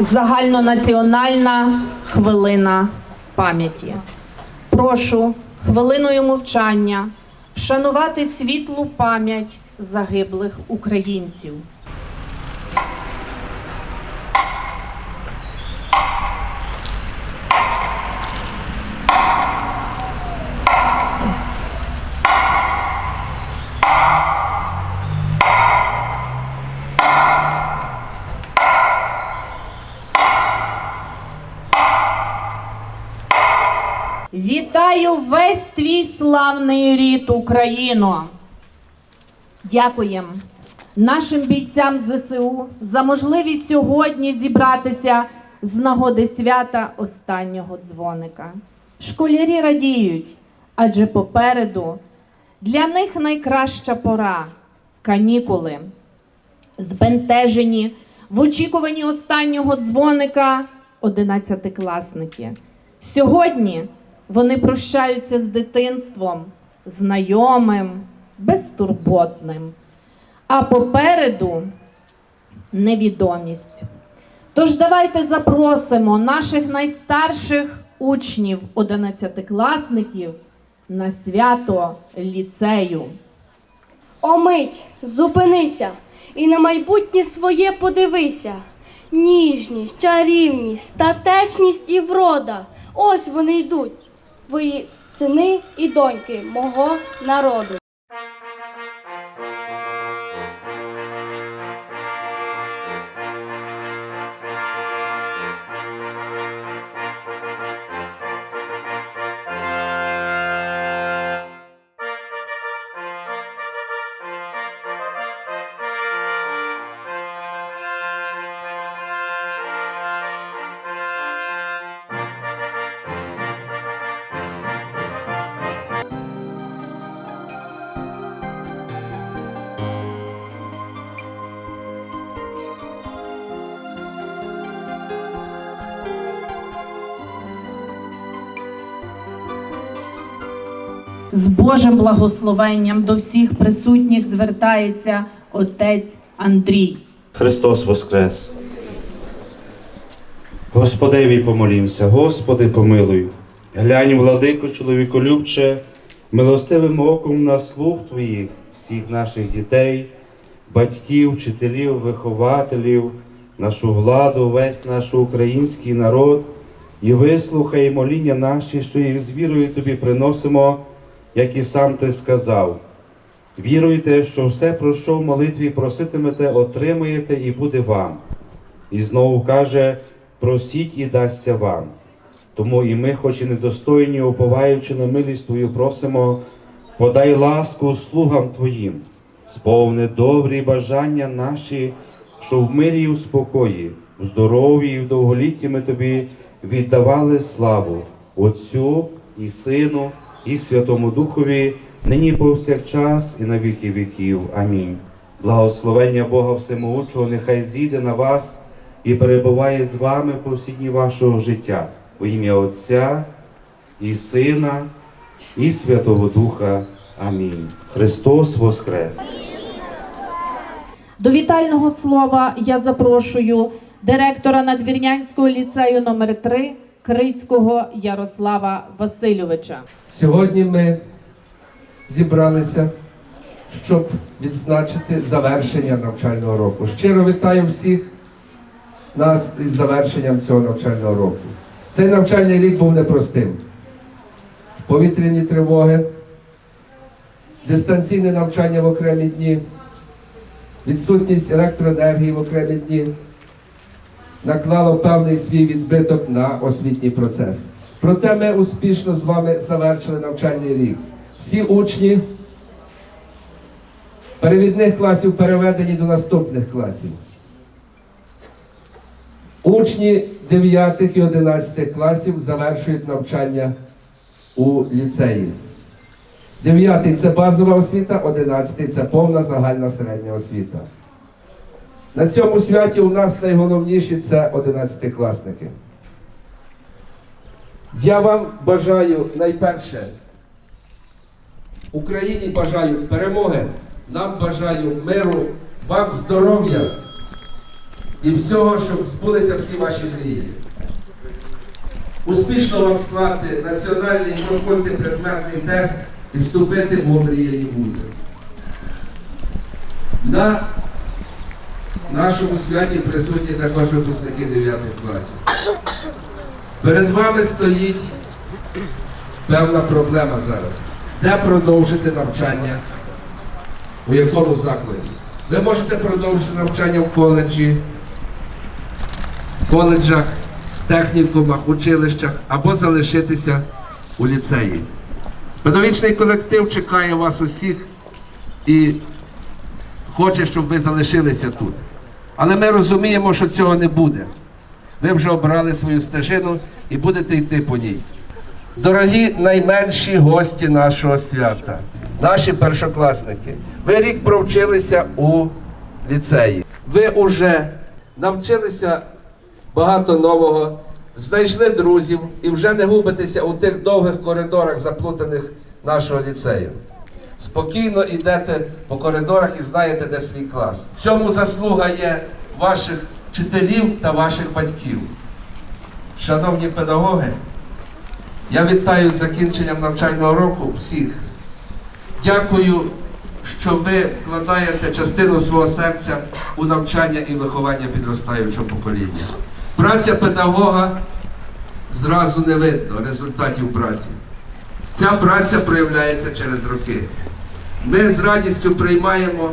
загальнонаціональна хвилина пам'яті. Прошу хвилиною мовчання вшанувати світлу пам'ять загиблих українців. Вітаю весь твій славний рід Україно! Дякуємо нашим бійцям ЗСУ за можливість сьогодні зібратися з нагоди свята останнього дзвоника. Школярі радіють, адже попереду для них найкраща пора канікули. Збентежені в очікуванні останнього дзвоника одинадцятикласники. Сьогодні вони прощаються з дитинством, знайомим, безтурботним. А попереду невідомість. Тож давайте запросимо наших найстарших учнів, одинадцятикласників на свято ліцею. Омить, зупинися і на майбутнє своє подивися. Ніжність, чарівність, статечність і врода. Ось вони йдуть, твої сини і доньки мого народу. З Божим благословенням до всіх присутніх звертається отець Андрій. Христос Воскрес! Господеві помолімся, Господи, помилуй. Глянь, владико, чоловіколюбче, милостивим оком на слух Твоїх, всіх наших дітей, батьків, вчителів, вихователів, нашу владу, весь наш український народ, і вислухай моління наші, що їх з вірою Тобі приносимо, як і сам Ти сказав. Віруйте, що все, про що в молитві проситимете, отримаєте і буде вам. І знову каже: просіть і дасться вам. Тому і ми, хоч і недостойні, уповаючи на милість Твою, просимо, подай ласку слугам Твоїм, сповни добрі бажання наші, що в мирі і у спокої, в здоров'ї і в довголітті ми Тобі віддавали славу Отцю і Сину, і Святому Духові, нині повсякчас і на віки віків. Амінь. Благословення Бога Всемогучого нехай зійде на вас і перебуває з вами по всі дні вашого життя. У ім'я Отця і Сина, і Святого Духа. Амінь. Христос Воскрес! До вітального слова я запрошую директора Надвірнянського ліцею номер 3 Крицького Ярослава Васильовича. Сьогодні ми зібралися, щоб відзначити завершення навчального року. Щиро вітаю всіх нас із завершенням цього навчального року. Цей навчальний рік був непростим. Повітряні тривоги, дистанційне навчання в окремі дні, відсутність електроенергії в окремі дні наклало певний свій відбиток на освітній процес. Проте ми успішно з вами завершили навчальний рік. Всі учні перевідних класів переведені до наступних класів. Учні 9 і 11 класів завершують навчання у ліцеї. 9 це базова освіта, 11 це повна загальна середня освіта. На цьому святі у нас найголовніші це 11-класники. Я вам бажаю найперше, Україні бажаю перемоги, нам бажаю миру, вам здоров'я і всього, щоб збулися всі ваші мрії. Успішно вам склати національний проходити предметний тест і вступити в омріяні вузи. На нашому святі присутні також випускники 9 класів. Перед вами стоїть певна проблема зараз. Де продовжити навчання? У якому закладі? Ви можете продовжити навчання в коледжі, коледжах, технікумах, училищах або залишитися у ліцеї. Педагогічний колектив чекає вас усіх і хоче, щоб ви залишилися тут. Але ми розуміємо, що цього не буде. Ви вже обрали свою стежину і будете йти по ній. Дорогі найменші гості нашого свята, наші першокласники, ви рік провчилися у ліцеї. Ви вже навчилися багато нового, знайшли друзів і вже не губитеся у тих довгих коридорах, заплутаних нашого ліцею. Спокійно йдете по коридорах і знаєте, де свій клас. В цьому заслуга є ваших вчителів та ваших батьків. Шановні педагоги, я вітаю з закінченням навчального року всіх. Дякую, що ви вкладаєте частину свого серця у навчання і виховання підростаючого покоління. Праця педагога зразу не видно результатів праці. Ця праця проявляється через роки. Ми з радістю приймаємо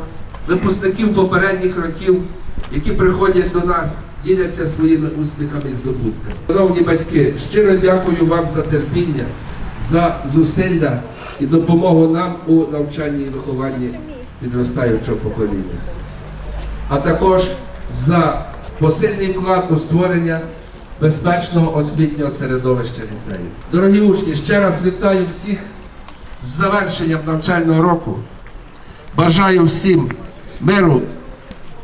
випускників попередніх років, які приходять до нас, діляться своїми успіхами і здобутками. Шановні батьки, щиро дякую вам за терпіння, за зусилля і допомогу нам у навчанні і вихованні підростаючого покоління, а також за посильний вклад у створення безпечного освітнього середовища ліцею. Дорогі учні, ще раз вітаю всіх з завершенням навчального року. Бажаю всім миру,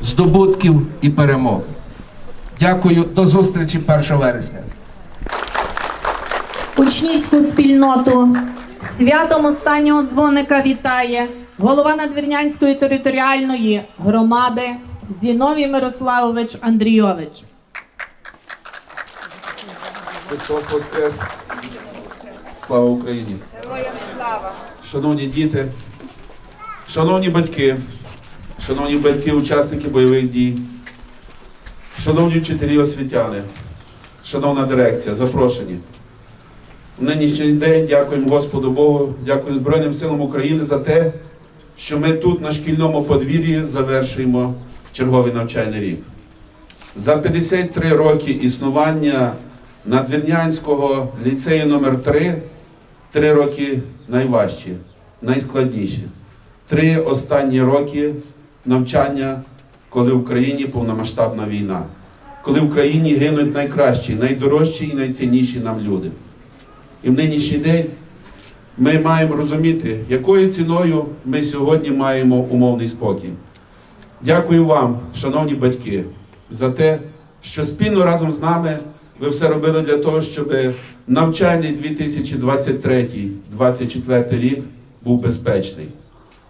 здобутків і перемог. Дякую, до зустрічі 1 вересня. Учнівську спільноту святом останнього дзвоника вітає голова Надвірнянської територіальної громади Зіновій Мирославович Андрійович. Христос Воскрес! Слава Україні! Шановні діти, шановні батьки, шановні батьки, учасники бойових дій, шановні вчителі освітяни, шановна дирекція, запрошені. В нинішній день дякуємо Господу Богу, дякуємо Збройним силам України за те, що ми тут на шкільному подвір'ї завершуємо черговий навчальний рік. За 53 роки існування Надвірнянського ліцею номер 3 три роки найважчі, найскладніші. Три останні роки навчання, коли в Україні повномасштабна війна, коли в Україні гинуть найкращі, найдорожчі і найцінніші нам люди. І в нинішній день ми маємо розуміти, якою ціною ми сьогодні маємо умовний спокій. Дякую вам, шановні батьки, за те, що спільно разом з нами ви все робили для того, щоб навчальний 2023-2024 рік був безпечний.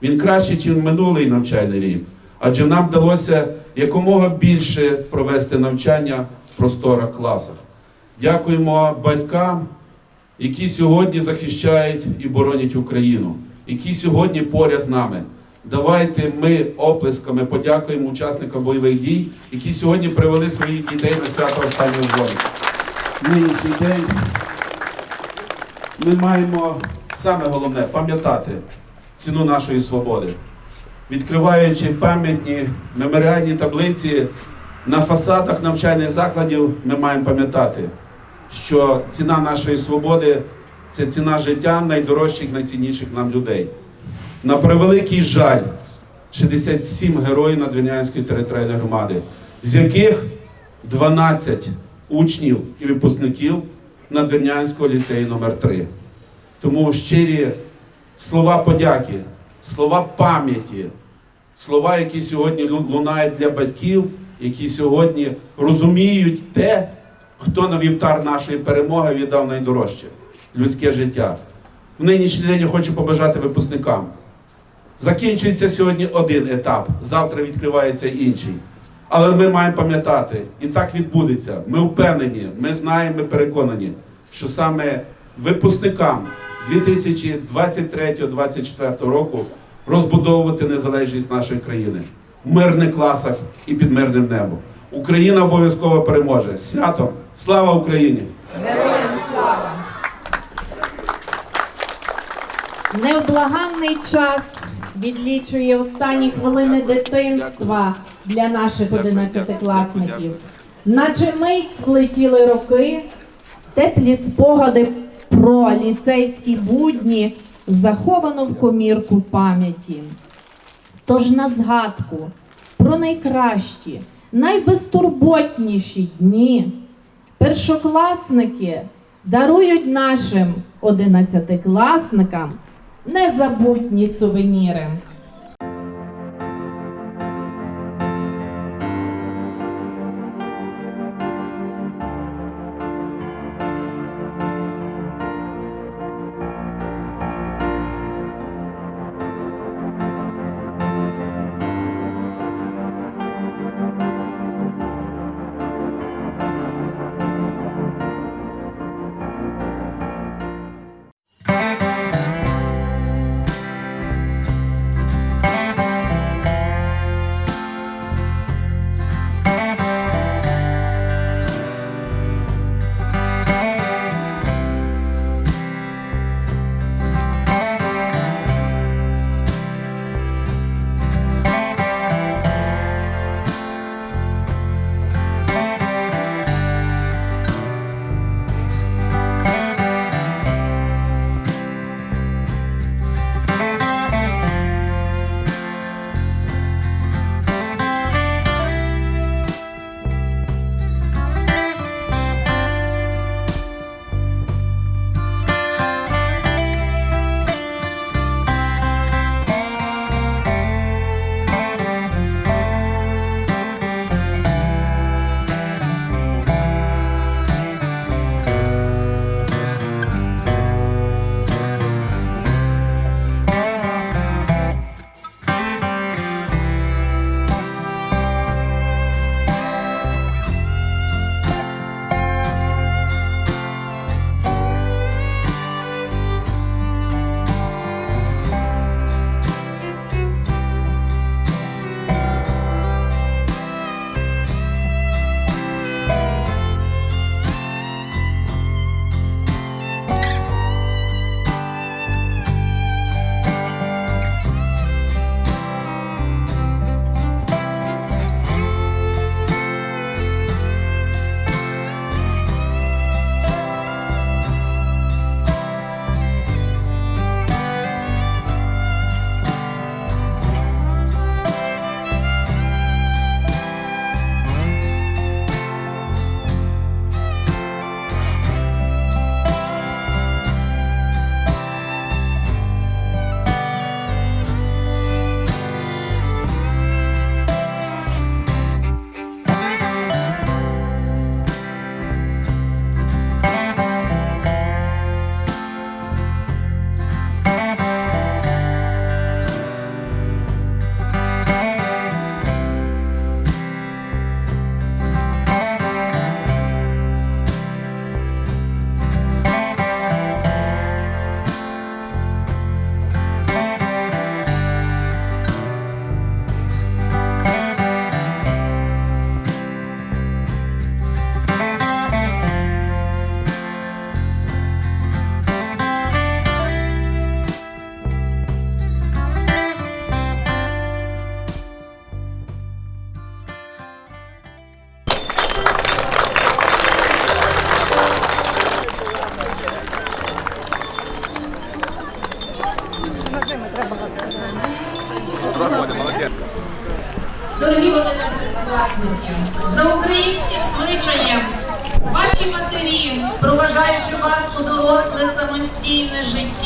Він кращий, ніж минулий навчальний рік, адже нам вдалося якомога більше провести навчання в просторах класах. Дякуємо батькам, які сьогодні захищають і боронять Україну, які сьогодні поряд з нами. Давайте ми оплесками подякуємо учасникам бойових дій, які сьогодні привели своїх дітей на свято останнього дзвону. Нинішній день ми маємо саме головне пам'ятати ціну нашої свободи, відкриваючи пам'ятні меморіальні таблиці на фасадах навчальних закладів, ми маємо пам'ятати, що ціна нашої свободи це ціна життя найдорожчих, найцінніших нам людей. На превеликий жаль, 67 героїв Надвірнянської територіальної громади, з яких 12 учнів і випускників Надвірнянського ліцею номер 3 Тому щирі слова подяки, слова пам'яті, слова, які сьогодні лунають для батьків, які сьогодні розуміють те, хто на вівтар нашої перемоги віддав найдорожче людське життя. В нинішній день я хочу побажати випускникам. Закінчується сьогодні один етап, завтра відкривається інший. Але ми маємо пам'ятати, і так відбудеться. Ми впевнені, ми знаємо, ми переконані, що саме випускникам 2023-2024 року розбудовувати незалежність нашої країни в мирних класах і під мирним небом. Україна обов'язково переможе. Свято! Слава Україні! Невблаганний час відлічує останні хвилини дитинства для наших одинадцятикласників. Наче мить злетіли роки, теплі спогади про ліцейські будні заховано в комірку пам'яті. Тож на згадку про найкращі, найбезтурботніші дні першокласники дарують нашим одинадцятикласникам незабутні сувеніри.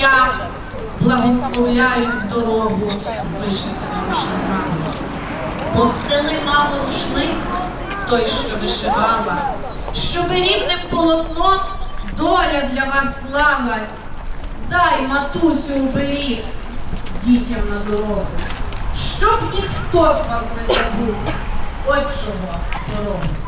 Життя, благословляють дорогу вишитими рушниками. Постели мало рушник, той, що вишивала, щоби рівним полотном доля для вас слалась. Дай, матусю, уберіг дітям на дорогу, щоб ніхто з вас не забув. отчого дорогу.